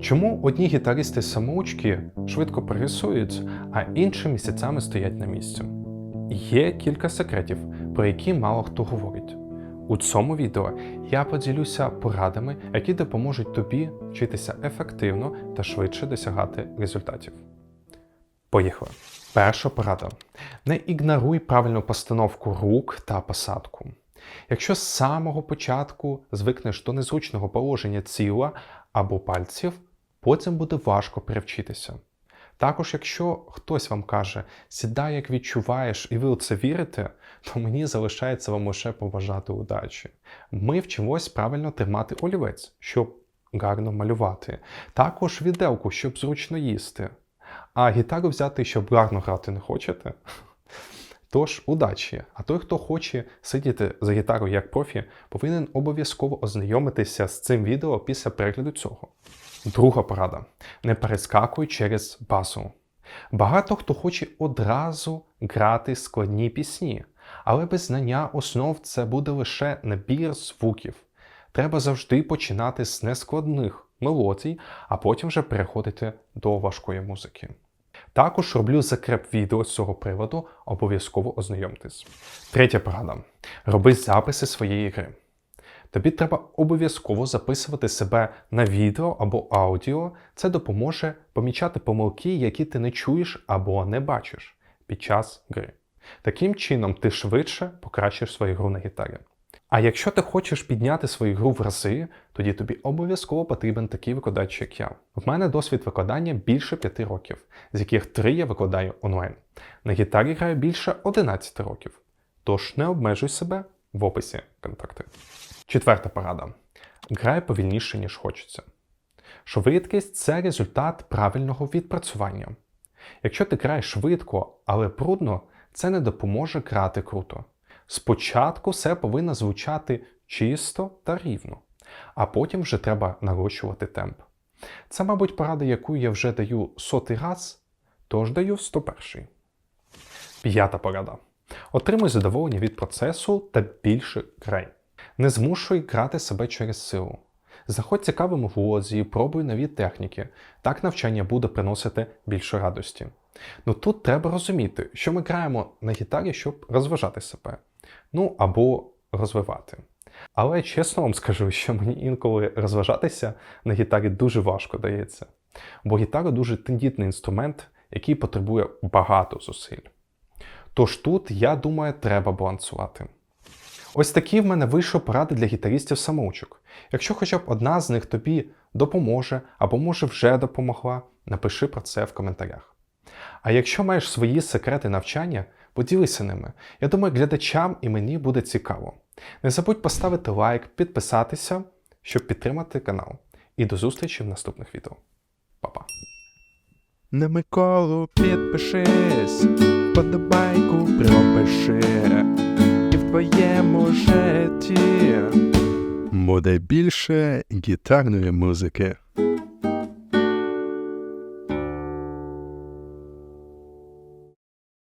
Чому одні гітаристи самоучки швидко прогресують, а інші місяцями стоять на місці? Є кілька секретів, про які мало хто говорить. У цьому відео я поділюся порадами, які допоможуть тобі вчитися ефективно та швидше досягати результатів. Поїхали. Перша порада: не ігноруй правильну постановку рук та посадку. Якщо з самого початку звикнеш до незручного положення тіла або пальців, потім буде важко привчитися. Також, якщо хтось вам каже, сідай, як відчуваєш, і ви у це вірите, то мені залишається вам лише побажати удачі. Ми вчимось правильно тримати олівець, щоб гарно малювати, також віделку, щоб зручно їсти. А гітару взяти, щоб гарно грати не хочете. Тож удачі! А той, хто хоче сидіти за гітарою як профі, повинен обов'язково ознайомитися з цим відео після перегляду цього. Друга порада: не перескакуй через базу. Багато хто хоче одразу грати складні пісні, але без знання основ це буде лише набір звуків. Треба завжди починати з нескладних мелодій, а потім вже переходити до важкої музики. Також роблю закреп відео з цього приводу, обов'язково ознайомтесь. Третя порада: роби записи своєї гри. Тобі треба обов'язково записувати себе на відео або аудіо. Це допоможе помічати помилки, які ти не чуєш або не бачиш під час гри. Таким чином, ти швидше покращиш свою гру на гітарі. А якщо ти хочеш підняти свою гру в рази, тоді тобі обов'язково потрібен такий викладач, як я. В мене досвід викладання більше 5 років, з яких 3 я викладаю онлайн. На гітарі граю більше 11 років. Тож не обмежуй себе в описі контакти. Четверта порада: грай повільніше, ніж хочеться. Швидкість це результат правильного відпрацювання. Якщо ти граєш швидко, але брудно, це не допоможе грати круто. Спочатку все повинно звучати чисто та рівно, а потім вже треба нарощувати темп. Це, мабуть, порада, яку я вже даю сотий раз, тож даю 101. П'ята порада. Отримуй задоволення від процесу та більше грай. Не змушуй грати себе через силу. Заходь цікавим влозі, пробуй нові техніки. Так навчання буде приносити більше радості. Ну тут треба розуміти, що ми граємо на гітарі, щоб розважати себе, ну або розвивати. Але чесно вам скажу, що мені інколи розважатися на гітарі дуже важко дається, бо гітара дуже тендітний інструмент, який потребує багато зусиль. Тож тут, я думаю, треба балансувати. Ось такі в мене вийшли поради для гітаристів самоучок. Якщо хоча б одна з них тобі допоможе або може вже допомогла, напиши про це в коментарях. А якщо маєш свої секрети навчання, поділися ними. Я думаю, глядачам і мені буде цікаво. Не забудь поставити лайк, підписатися, щоб підтримати канал. І до зустрічі в наступних відео. Па-па! На Миколу підпишись, подобайку пропиши, і в твоєму житті буде більше гітарної музики.